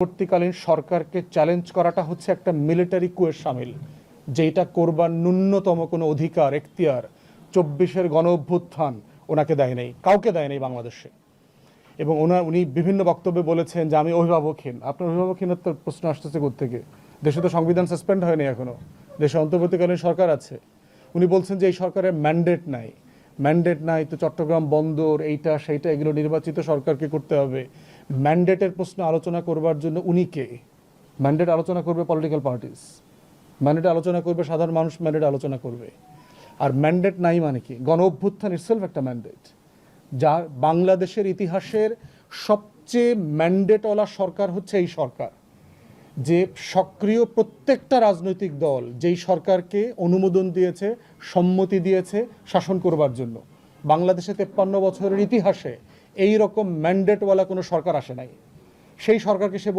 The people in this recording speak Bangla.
পরবর্তীকালীন সরকারকে চ্যালেঞ্জ করাটা হচ্ছে একটা মিলিটারি কুয়ের সামিল যেটা করবার ন্যূনতম কোনো অধিকার, এখতিয়ার চব্বিশের গণ অভ্যুত্থান ওনাকে দেয় নেই, কাউকে দেয় নেই বাংলাদেশে। এবং ওনার উনি বিভিন্ন বক্তব্যে বলেছেন যে, আমি অভিভাবকহীন আপনার অভিভাবকহীনত্বের প্রশ্ন আসতেছে থেকে দেশে তো সংবিধান সাসপেন্ড হয়নি এখনও। দেশে অন্তর্বর্তীকালীন সরকার আছে। উনি বলছেন যে, এই সরকারের ম্যান্ডেট নাই। ম্যান্ডেট নাই তো চট্টগ্রাম বন্দর, এইটা, সেইটা, এগুলো নির্বাচিত সরকারকে করতে হবে। ম্যান্ডেটের প্রশ্ন আলোচনা করবার জন্য উনি কে? ম্যান্ডেট আলোচনা করবে পলিটিক্যাল পার্টিস ম্যান্ডেট আলোচনা করবে সাধারণ মানুষ, ম্যান্ডেট আলোচনা করবে। আর ম্যান্ডেট নাই মানে কি? গণ অভ্যুত্থান ইটসেলফ একটা ম্যান্ডেট, যা বাংলাদেশের ইতিহাসের সবচেয়ে ম্যান্ডেটওয়ালা সরকার হচ্ছে এই সরকার, যে সক্রিয় প্রত্যেকটা রাজনৈতিক দল যেই সরকারকে অনুমোদন দিয়েছে, সম্মতি দিয়েছে শাসন করবার জন্য। বাংলাদেশে তেপ্পান্ন বছরের ইতিহাসে এই রকম ম্যান্ডেটওয়ালা কোনো সরকার আসে নাই। সেই সরকারকে সে